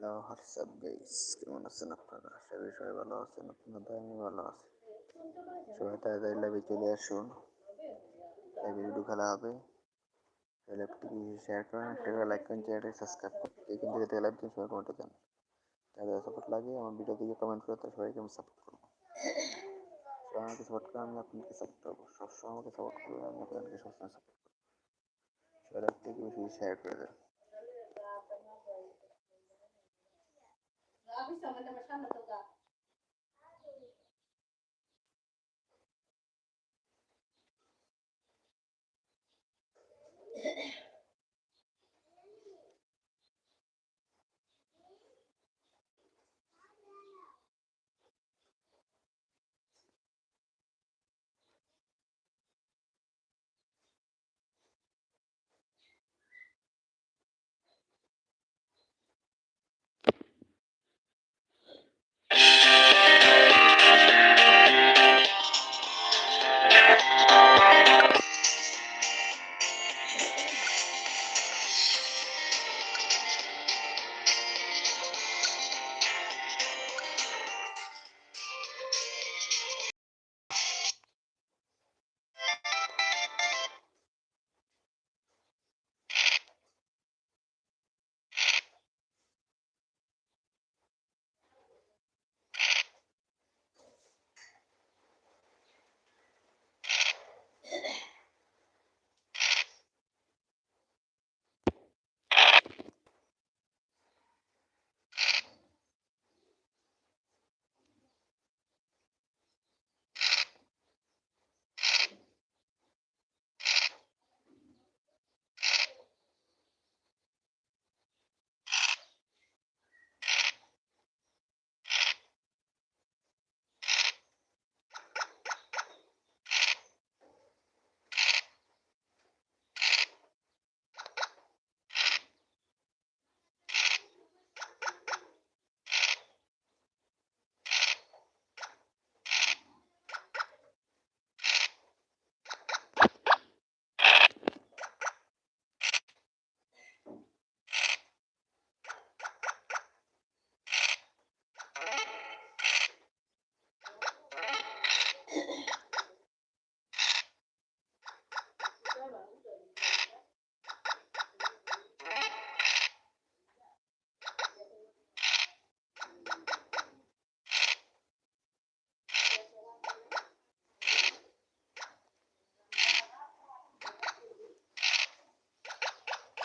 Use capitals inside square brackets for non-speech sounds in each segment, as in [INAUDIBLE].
Hello WhatsApp guys কেমন আছেন আপনারা আশা করি সবাই ভালো আছেন আপনাদের আমি ভালো আছি সবাই তাড়াতাড়ি লাইভে চলে আসুন লাইভে ভিডিও খেলা হবে লাইভটি শেয়ার করেন একটা করে লাইক করেন চ্যানেলটি সাবস্ক্রাইব করুন এখান থেকে থেকে লাইভ দিন সবাই কমেন্টে যান তাদের সাপোর্ট লাগে আমার ভিডিও দিকে কমেন্ট করে তার সবাইকে আমি সাপোর্ট করব সবাই আমাকে সাপোর্ট করে আমি আপনাকে সাপোর্ট করব সবসময় আমাকে সাপোর্ট করব আমি আপনাকে সবসময় সাপোর্ট করব সবাই লাইভটিকে বেশি শেয়ার করে দেন Grabe you [LAUGHS]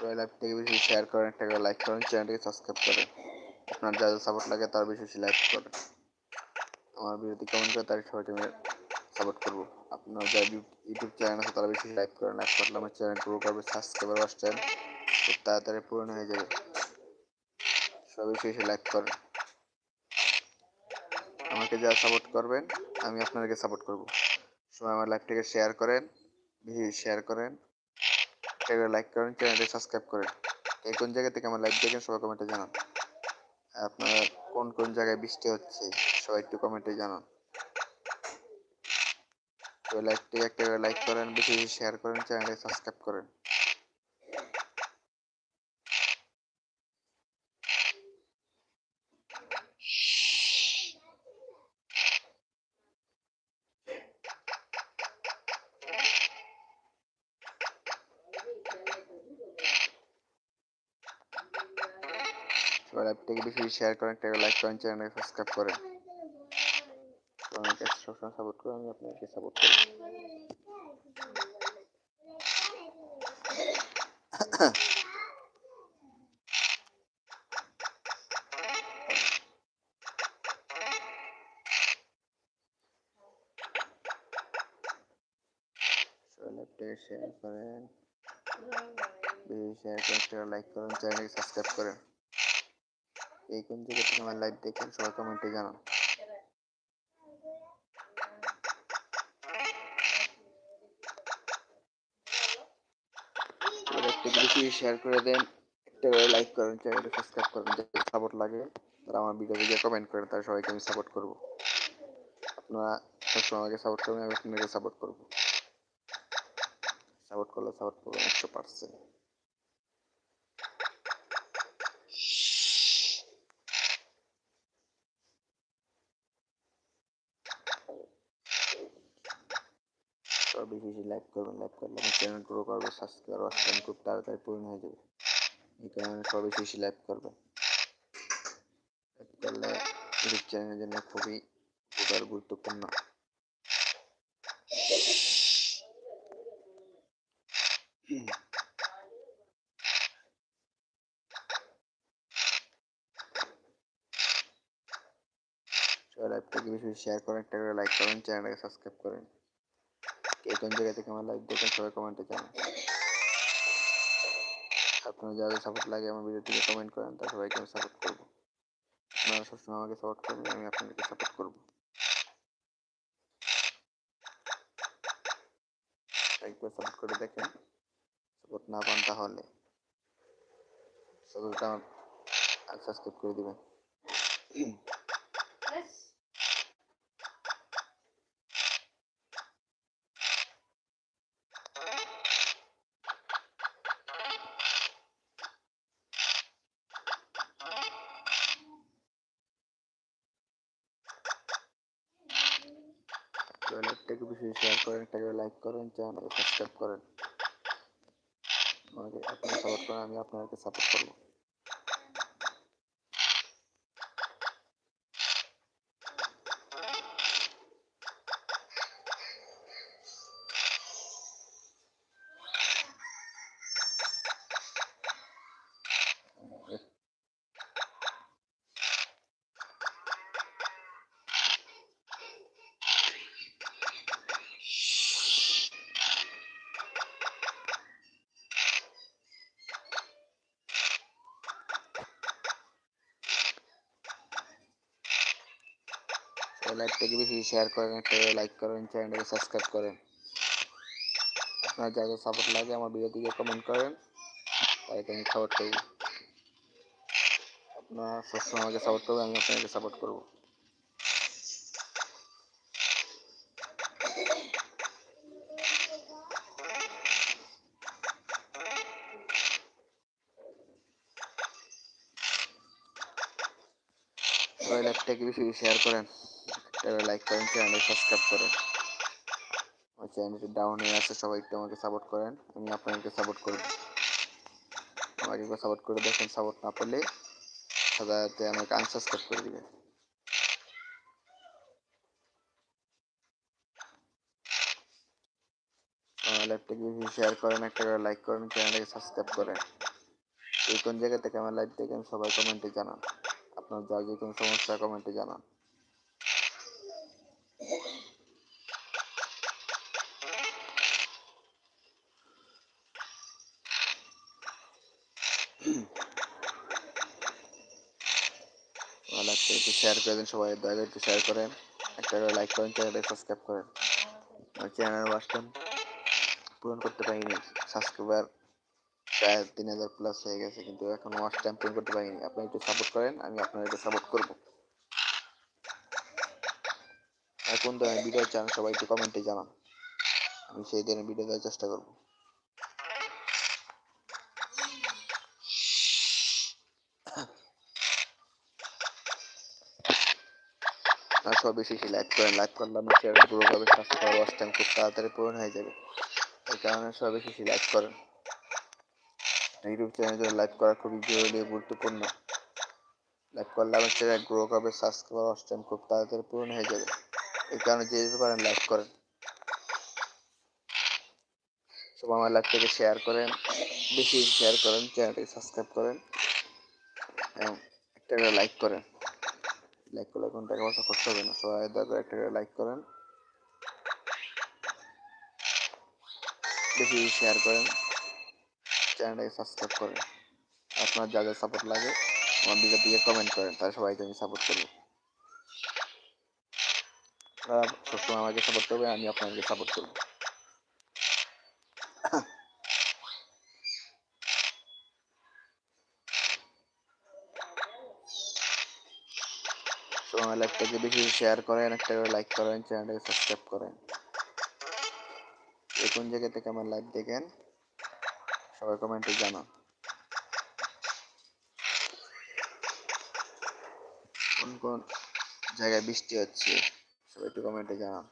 সবাই লাইভটাকে বেশি শেয়ার করেন, একটা করে লাইক করেন চ্যানেলটিকে সাবস্ক্রাইব করেন। আপনার যা যা সাপোর্ট লাগে তার বেশি বেশি লাইক করেন। আমার ভিডিওতে কমেন্ট করে তার সবাইকে আমি সাপোর্ট করব। আপনার যা ইউটিউব চ্যানেল আছে তারা বেশি লাইক করেন লাইক করলে আমার চ্যানেল গ্রো করবে সাবস্ক্রাইবার আসছেন খুব তাড়াতাড়ি পূরণ হয়ে যাবে। সবাই বেশি বেশি লাইক করেন। আমাকে যা সাপোর্ট করবেন, আমি আপনাদেরকে সাপোর্ট করব। সবাই আমার লাইভটাকে শেয়ার করেন, বেশি শেয়ার করেন। একটা লাইক করেন চ্যানেলটি সাবস্ক্রাইব করেন। এই কোন জায়গা থেকে আমার লাইভ দেখেন সবাই কমেন্টে জানান। আপনার কোন কোন জায়গায় বৃষ্টি হচ্ছে সবাই একটু কমেন্টে জানান। তো লাইভটি একটা লাইক করেন, বেশি বেশি শেয়ার করেন চ্যানেলটি সাবস্ক্রাইব করেন। লাইভটাকে বেশি শেয়ার করেন একটা লাইক করেন চ্যানেলটি সাবস্ক্রাইব করেন। তো আমাকে সবসময় সাপোর্ট করে আমি আপনাকে সাপোর্ট করি। শেয়ার করেন। শেয়ার করেন লাইক করেন চ্যানেলটি সাবস্ক্রাইব করেন। এই কোন জায়গা থেকে আমার লাইভ দেখেন, সবাই কমেন্টে জানান। শেয়ার করে দেন, একটা করে লাইক করেন চ্যানেলটি সাবস্ক্রাইব করেন যাদের সাপোর্ট লাগে। তারা আমার ভিডিও ভিডিও কমেন্ট করেন তারা সবাইকে আমি সাপোর্ট করব। আপনারা সবসময় আমাকে সাপোর্ট করবেন, আমি আপনাকে সাপোর্ট করব। সাপোর্ট করলে সাপোর্ট করবেন একশো পার্সেন্ট সবাই বেশি বেশি লাইক করবেন লাইক করলে চ্যানেল গ্রো করবে সাবস্ক্রাইবার ওয়াচ টাইম খুব তাড়াতাড়ি পূরণ হয়ে যাবে। এই কারণে সবাই বেশি বেশি লাইক করবেন লাইক করলে ইউটিউব চ্যানেলের জন্য খুবই উপকার গুরুত্বপূর্ণ। লাইভটাকে বেশি শেয়ার করেন, একটা করে লাইক করেন চ্যানেলটাকে সাবস্ক্রাইব করেন। কে কোন জায়গা থেকে আমার লাইভ দেখেন, সবাই কমেন্টে জানান। আপনারা যাদের সাপোর্ট লাগে আমার ভিডিওটিকে কমেন্ট করেন তার সবাইকে আমি সাপোর্ট করব। আপনারা সবসময় আমাকে সাপোর্ট করবেন আমি আপনাদেরকে সাপোর্ট করব। একবার সাপোর্ট করে দেখেন। সাপোর্ট না পান তাহলে সাপোর্টটা আমার সাবস্ক্রাইব করে দিবেন। করেন চ্যানেলকে সাবস্ক্রাইব করেন। আমাকে আপনার সাপোর্ট করেন আমি আপনাদেরকে সাপোর্ট করব। লাইভটাকে বেশি শেয়ার করেন, একটা লাইক করেন চ্যানেলটাকে সাবস্ক্রাইব করেন। আপনার যা যা সাপোর্ট লাগে আমার ভিডিওটিকে কমেন্ট করেন তাইকে আমি সাপোর্ট করব। আপনার সবসময় আমাকে সাপোর্ট করবে আমি আপনাকে সাপোর্ট করব। সবাই লাইভটাকে বেশি শেয়ার করেন। একটা লাইক করেন চ্যানেল সাবস্ক্রাইব করেন। আমার চ্যানেলটি ডাউন হয়ে আছে, সবাই একটু আমাকে সাপোর্ট করেন। আমি আপনাদেরকে সাপোর্ট করব। আমাকে একটু সাপোর্ট করে দেখেন সাপোর্ট না পেলে সাধারণত আমাকে আনসাবস্ক্রাইব করে দিবেন। লাইভটাকে শেয়ার করেন, একটা করে লাইক করেন চ্যানেলটাকে সাবস্ক্রাইব করেন। এই কোন জায়গা থেকে আমার লাইভ দেখেন, সবাই কমেন্টে জানান। আপনার যা যে কোনো সমস্যা কমেন্টে জানান। ভালো একটু শেয়ার করে দিন, সবাই দয়া করে একটু শেয়ার করেন। একটা করে লাইক করেন চ্যানেলটা সাবস্ক্রাইব করেন। আমার চ্যানেল ওয়াচ পূরণ করতে পারিনি। সাবস্ক্রাইবার প্রায় তিন হাজার প্লাস হয়ে গেছে, কিন্তু এখন ওয়াচ টাইম পূরণ করতে পারিনি। আপনি একটু সাপোর্ট করেন, আমি আপনাদেরকে সাপোর্ট করব। এখন ধরনের ভিডিও চান, সবাই একটু কমেন্টে জানান। আমি সেই ধরনের ভিডিও দেওয়ার চেষ্টা করব। আর সব বেশি লাইক করেন লাইক করলে আমার চ্যানেল গ্রো হবে সাবস্ক্রাইবার ওয়াচ টাইম খুব তাড়াতাড়ি পূরণ হয়ে যাবে। এই কারণে সব বেশি লাইক করেন। ইউটিউব চ্যানেলে লাইক করা খুবই জরুরি গুরুত্বপূর্ণ। লাইক করলে আমার চ্যানেল গ্রো হবে সাবস্ক্রাইবার ওয়াচ টাইম খুব তাড়াতাড়ি পূরণ হয়ে যাবে। এই কারণে যে যেতে পারেন লাইক করেন। সব আমার লাইভটাকে শেয়ার করেন, বেশি শেয়ার করেন চ্যানেলটাকে সাবস্ক্রাইব করেন, এবং একটা লাইক করেন। লাইক করলে কোনো টাকা পয়সা খরচ হবে না। সবাই দয়া করে একটা লাইক করেন। বেশি শেয়ার করেন। চ্যানেলটাকে সাবস্ক্রাইব করেন। আপনার যা যা সাপোর্ট লাগে, আমার দিকে দিকে কমেন্ট করেন, তাহলে সবাইকে আমি সাপোর্ট করব। সবসময় আমাকে সাপোর্ট করবেন, আমি আপনাকে সাপোর্ট করব। লাইভটাকে বেশি শেয়ার করেন, একটা করে লাইক করেন চ্যানেলটাকে সাবস্ক্রাইব করেন। যে কোন জায়গা থেকে আমার লাইভ দেখেন, সবাই কমেন্টে জানান। কোন কোন জায়গায় বৃষ্টি হচ্ছে, সবাই একটু কমেন্টে জানান।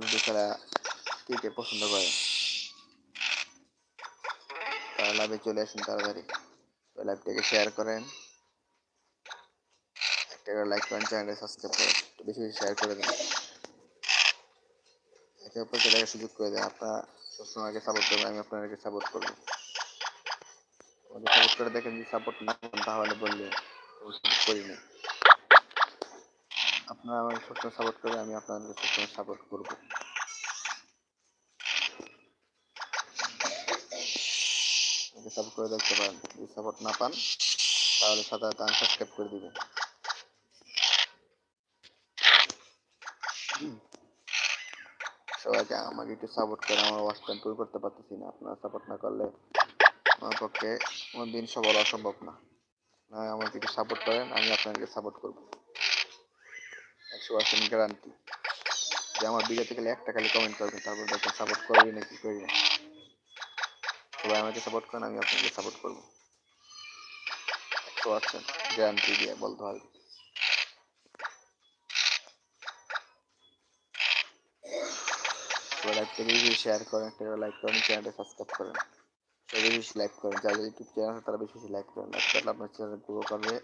লুডু খেলা কে কে পছন্দ করে? তারা লাভে চলে আসুন তাড়াতাড়ি। লাইভটাকে শেয়ার করেন। একটা করে লাইক করেন চ্যানেলটা সাবস্ক্রাইব করেন। একটু বেশি বেশি শেয়ার করে দেন। একে অপরকে দেখার সুযোগ করে দেন। আপনারা সবসময় আগে সাপোর্ট করবেন, আমি আপনাদেরকে সাপোর্ট করব। সাপোর্ট করে দেখেন যদি সাপোর্ট না করেন, তাহলে বললে সাপোর্ট করি না। আপনারা আমাকে সবসময় সাপোর্ট করবেন, আমি আপনাদেরকে সবসময় সাপোর্ট করব। সাপোর্ট করে দেখতে পারেন, যদি সাপোর্ট না পান, তাহলে সাধারণত আনসাবস্ক্রাইব করে দিবেন। সবাইকে আমাকে একটু সাপোর্ট করে আমার ওয়াচ টাইম পুরো করতে পারতেছি না, আপনারা সাপোর্ট না করলে আমার পক্ষে কোনো দিন সবার অসম্ভব না। না আমাকে একটু সাপোর্ট করেন, আমি আপনাদেরকে সাপোর্ট করব। একশো পার্সেন্ট গ্যারান্টি যে আমার ভিডিওতে গেলে একটা খালি কমেন্ট করবেন, তারপর দেখেন সাপোর্ট করবি নাকি করি না সবাই আমাকে সাপোর্ট করেন, আমি আপনাকে সাপোর্ট করব। একশো পার্সেন্ট গ্যারান্টি দিয়ে বলতে হবে। করে বেশি শেয়ার করেন, একটা লাইক করেন চ্যানেলটা সাবস্ক্রাইব করেন। সবাই বেশি লাইক করেন যাদের ইউটিউব চ্যানেল আছে তারা বেশি বেশি লাইক করেন। লাইক করলে আপনার চ্যানেল গ্রো করবে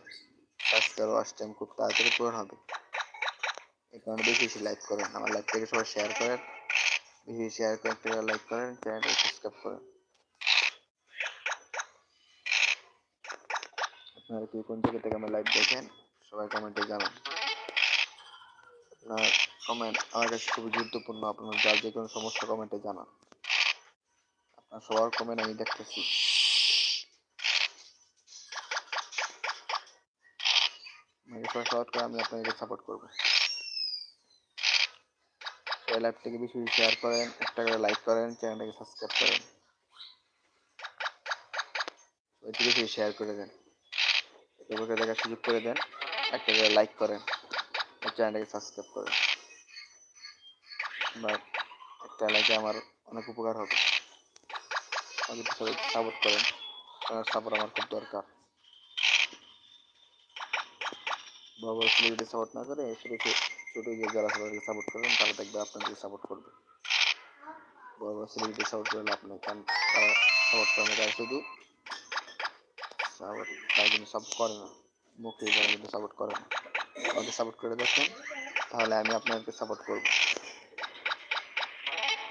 সাবস্ক্রাইব ওয়াচ টাইম খুব তাড়াতাড়ি পূরণ হবে। এই কারণে বেশি বেশি লাইক করেন, আমার লাইক থেকে সবাই শেয়ার করেন। বেশি শেয়ার করেন, একটা লাইক করেন চ্যানেলটা সাবস্ক্রাইব করেন। আপনারা কি কোন জায়গা থেকে আমার লাইভ দেখেন, সবাই কমেন্টে জানান। আপনার কমেন্ট আমার কাছে খুবই গুরুত্বপূর্ণ, আপনার যার যে কোনো সমস্যা কমেন্টে জানান। আপনার সবার কমেন্ট আমি দেখতেছি। করে আমি আপনাকে সাপোর্ট করব। সবাই লাইভটাকে বেশি বেশি শেয়ার করেন, একটা করে লাইক করেন চ্যানেলটাকে সাবস্ক্রাইব করেন। সবাই বেশি শেয়ার করে দেন। এগুলোকে দেখার সুযোগ করে দেন। একটা করে লাইক করেন। চ্যানেলটাকে সাবস্ক্রাইব করেন। বা একটা লাইকে আমার অনেক উপকার হবে। আমাকে সবাই সাপোর্ট করেন। আপনার সাপোর্ট আমার খুব দরকার। বড় বড় সাপোর্ট না করে ছোটো ছোটো যে যারা সবাইকে সাপোর্ট করবেন, তারা দেখবে আপনাদেরকে সাপোর্ট করবে। বড় বড় সাপোর্ট করে লাভ নেই। কারণ তারা সাপোর্ট করে শুধু সাপোর্ট তারা কিন্তু সাপোর্ট করে না। মুখে তারা কিন্তু সাপোর্ট করে না। আমাকে সাপোর্ট করে দেখেন, তাহলে আমি আপনাদেরকে সাপোর্ট করব।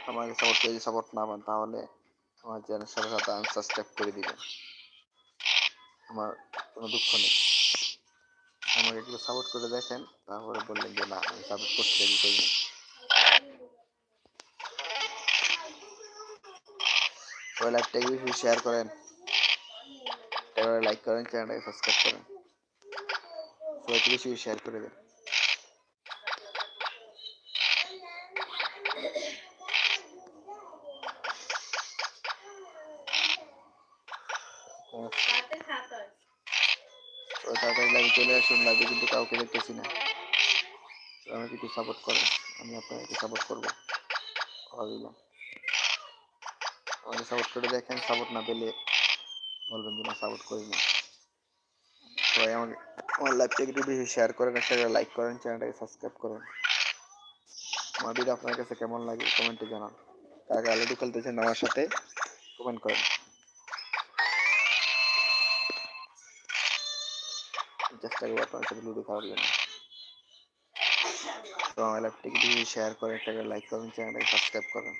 আমাকে সাপোর্ট করে সাপোর্ট না পান, তাহলে আমার চ্যানেল সাথে সাথে আনসাবস্ক্রাইব করে দিবেন। আমার কোনো দুঃখ নেই। আমাকে একটু সাপোর্ট করে দেখেন, তারপরে বললেন যে, না, আমি সাপোর্ট করতে রেডি করি ওই লাইভটাকে বেশি শেয়ার করেন। এবারে লাইক করেন চ্যানেলটাকে সাবস্ক্রাইব করেন। সবাইকে বেশি শেয়ার করে দেন। তাড়াতাড়ি চলে আসুন লাইভে কিন্তু কাউকে না। সাপোর্ট আমি আপনাকে সাপোর্ট করব। সাপোর্ট করে দেখেন সাপোর্ট না পেলে বলবেন যে না সাপোর্ট করি না। সবাই আমাকে, আমার লাইভটাকে একটু বেশি শেয়ার করেন, একটা লাইক করেন চ্যানেলটাকে সাবস্ক্রাইব করেন। আমার ভিডিও আপনার কাছে কেমন লাগে কমেন্টে জানান। কাকে আলুডু খেলতেছেন আমার সাথে কমেন্ট করেন। চেষ্টা করব আপনার সাথে লুডো খেলার জন্য। তো আমার লাইভটাকে একটু শেয়ার করেন, একটা লাইক করেন চ্যানেলটাকে সাবস্ক্রাইব করেন।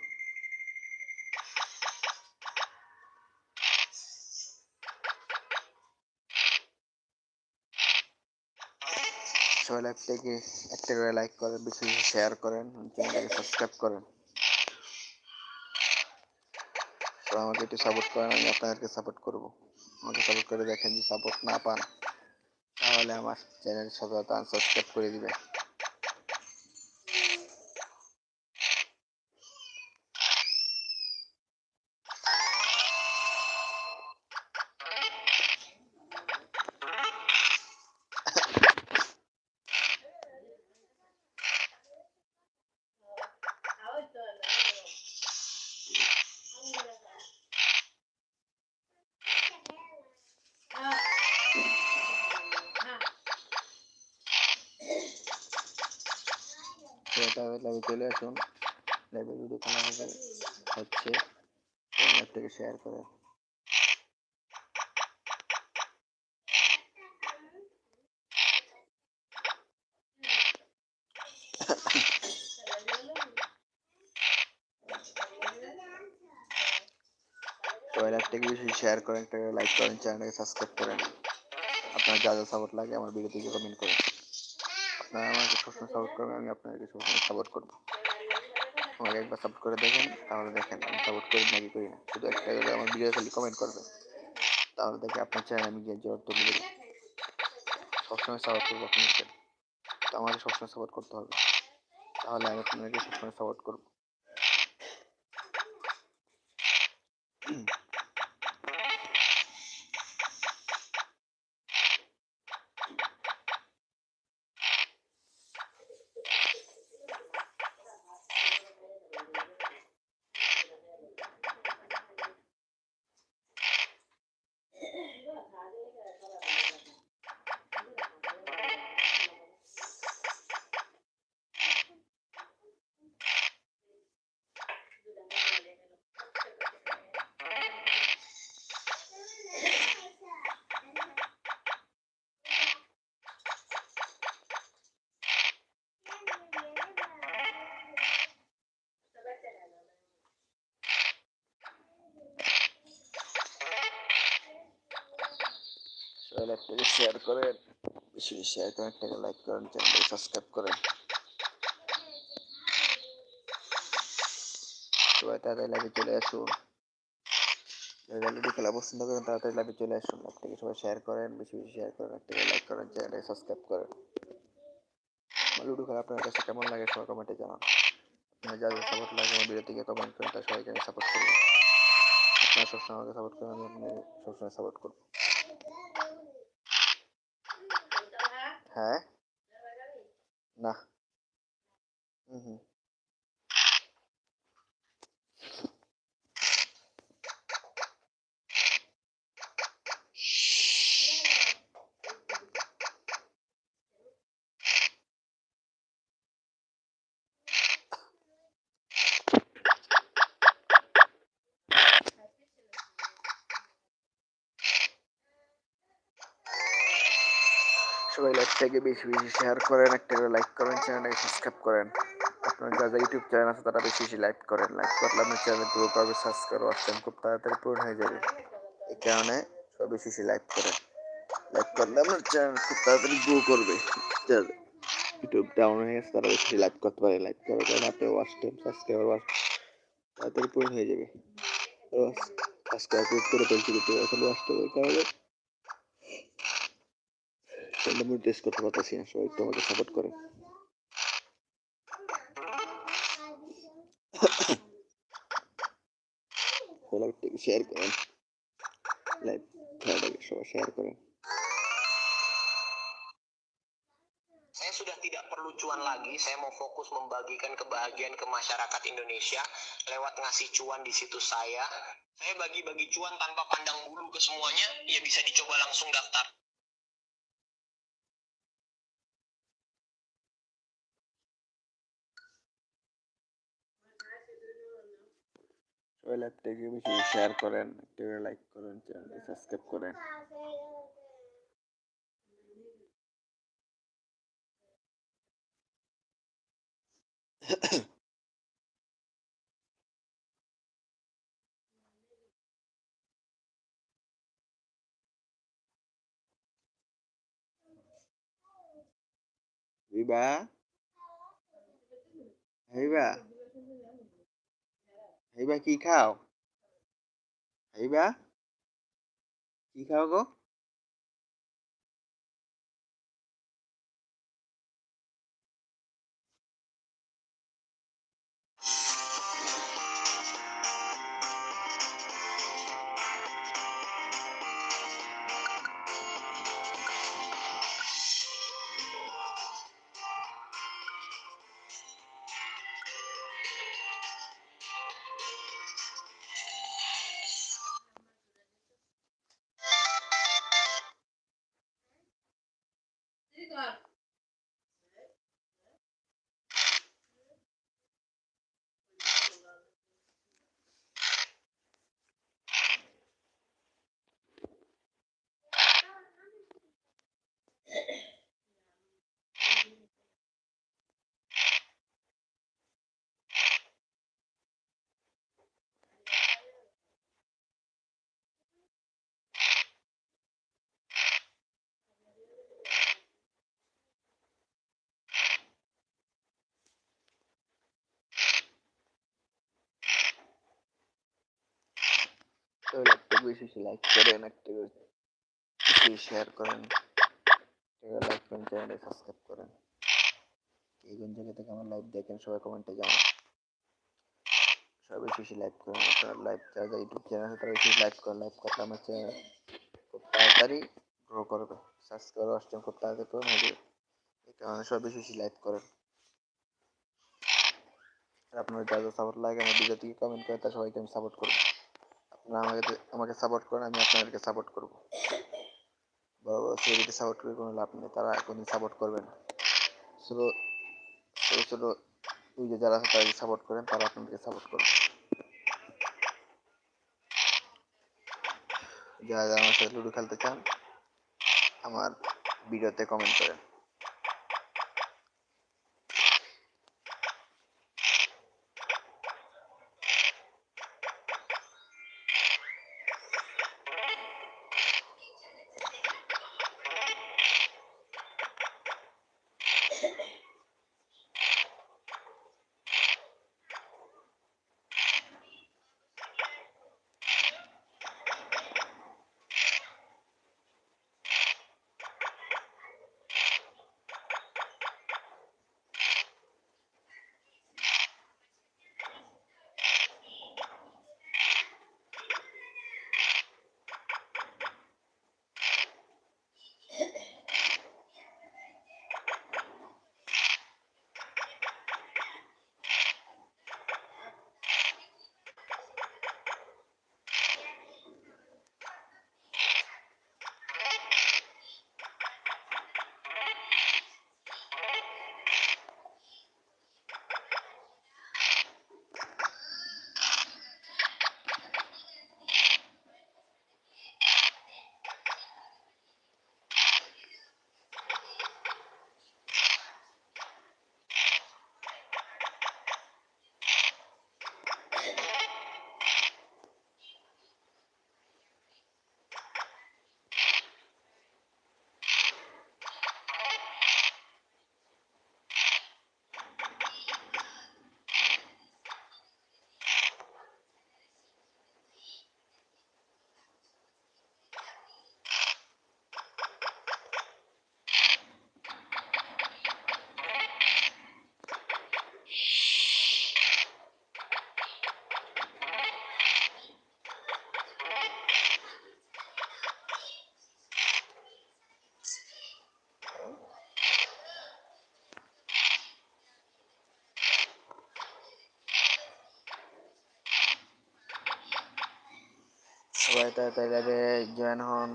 সবাই লাইভটাকে একটা করে লাইক করেন, বেশি শেয়ার করেন, চ্যানেলটাকে সাবস্ক্রাইব করেন। তো আমাকে একটু সাপোর্ট করেন, আমি আপনাদেরকে সাপোর্ট করব। আমাকে সাপোর্ট করে দেখেন যদি সাপোর্ট না পান, তাহলে আমার চ্যানেল সাথে সাবস্ক্রাইব করে দিবেন তো তাহলে লাইভে চলে আসুন। লাইভের ভিডিও খেলা হবে, হচ্ছে থেকে শেয়ার করে। লাইভটাকে বেশি শেয়ার করেন, একটা লাইক করেন চ্যানেলটাকে সাবস্ক্রাইব করেন। আপনার যা যা সাপোর্ট লাগে আমার ভিডিওতে কমেন্ট করেন। আপনারা আমাকে সবসময় সাপোর্ট করবেন, আমি আপনাদেরকে সবসময় সাপোর্ট করব। আমাকে একবার সাপোর্ট করে দেখেন, তাহলে দেখেন আমি সাপোর্ট করি নাকি করি না। শুধু একটা করে আমার ভিডিও খালি কমেন্ট করবেন। তাহলে দেখে আপনার চ্যানেল আমি গিয়ে জোর তুলে দেবো। সবসময় সাপোর্ট করব আপনাকে তো আমাকে সবসময় সাপোর্ট করতে হবে। তাহলে আমি আপনাদেরকে সবসময় সাপোর্ট করব সবাই লাইভটাকে শেয়ার করেন। বেশি বেশি শেয়ার করেন একটা লাইক করেন চ্যানেলটাকে সাবস্ক্রাইব করেন। সবাই তাড়াতাড়ি লাইভে চলে আসুন। যারা খেলা পছন্দ করেন, তাড়াতাড়ি লাইভে চলে আসুন। লাইভটাকে সবাই শেয়ার করেন, বেশি বেশি শেয়ার করেন একটা লাইক করেন চ্যানেলটাকে সাবস্ক্রাইব করেন। লুডো খেলা আপনার কাছে কেমন লাগে সবাই কমেন্টে জানান। আপনার যা যা সাপোর্ট লাগে আমার ভিডিও থেকে কমেন্ট করেন তার সবাইকে আমি সাপোর্ট করব। আপনারা সবসময় আমাকে সাপোর্ট করেন, আমি আপনাকে সবসময় সাপোর্ট করব। হ্যাঁ? না। হুম হুম লাইভটাকে বেশি বেশি শেয়ার করেন, একটা করে লাইক করেন চ্যানেলটাকে সাবস্ক্রাইব করেন। আপনার যা যা ইউটিউব চ্যানেল আছে, তারা বেশি বেশি লাইক করেন। লাইক করলে আপনার চ্যানেল গ্রো করবে সাবস্ক্রাইব টাইম খুব তাড়াতাড়ি পূরণ হয়ে যাবে। এই কারণে সবাই বেশি বেশি লাইক করেন। লাইক করলে আপনার চ্যানেল খুব তাড়াতাড়ি গ্রো করবে। ইউটিউব ডাউন হয়ে গেছে, তারা বেশি লাইক করতে পারে। লাইক করার কারণে আপনার ওয়াচ টাইম সাবস্ক্রাইবার ওয়াচ তাড়াতাড়ি পূরণ হয়ে যাবে। আপলোড করে ফেলছি এখন ওয়াচ টাইমের কারণে আমি টেস্ট করতে পারতেছি না সবাই একটু আমাকে সাপোর্ট করে লাইভটাকে শেয়ার করেন লাইভ খেলাটাকে সবাই শেয়ার করেন Saya sudah tidak perlu cuan lagi, saya mau fokus membagikan kebahagiaan ke masyarakat Indonesia lewat ngasih cuan di situs saya. Saya bagi-bagi cuan tanpa pandang bulu ke semuanya, ya bisa dicoba langsung daftar. সবাই লাইভটাকে বেশি share করেন একটা like করেন চ্যানেলটি subscribe করেন। [COUGHS] Viva? Viva? Viva কি খাও Viva কি খাও গো তাহলে একটা বেশি বেশি লাইক করেন একটা বেশি শেয়ার করেন। লাইক করেন চ্যানেলে সাবস্ক্রাইব করেন। এই কোন জায়গা থেকে আমার লাইভ দেখেন, সবাই কমেন্টে জানান। সবাই বেশি বেশি লাইভ করেন আপনার লাইভ যারা যারা ইউটিউব চ্যানেল আছে, তারা বেশি লাইভ করেন লাইভ করলে আমার চ্যানেল খুব তাড়াতাড়ি গ্রো করবে। সাবস্ক্রাইব আসছেন খুব তাড়াতাড়ি করে হবে এই কারণে সবাই বেশি বেশি লাইভ করেন। আপনার যা যা সাপোর্ট লাগে, আমার ভিডিও থেকে কমেন্ট করে তা সবাইকে আমি সাপোর্ট করব। আপনারা আমাকে আমাকে সাপোর্ট করেন, আমি আপনাদেরকে সাপোর্ট করব। বড় বড় সেলিব্রিটি সাপোর্ট করে কোনো লাভ নেই, তারা কোনদিন সাপোর্ট করবেন ছোটো ছোটো ছোটো ওই যে যারা আছে তাদেরকে সাপোর্ট করেন, তারা আপনাদেরকে সাপোর্ট করবে। যারা যারা আমার সাথে লুডো খেলতে চান, আমার ভিডিওতে কমেন্ট করেন। সবাই তাড়াতাড়ি জয়েন হন।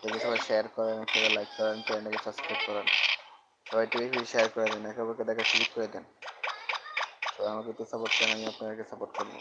টিভি সবাই শেয়ার করেন, সবাই লাইক করেন চ্যানেলকে সাবস্ক্রাইব করেন। সবাই টিভি শেয়ার করে দেন, একে অপরকে দেখা সুযোগ করে দেন। সবাই আমাকে একটু সাপোর্ট করেন, আমি আপনাদেরকে সাপোর্ট করব।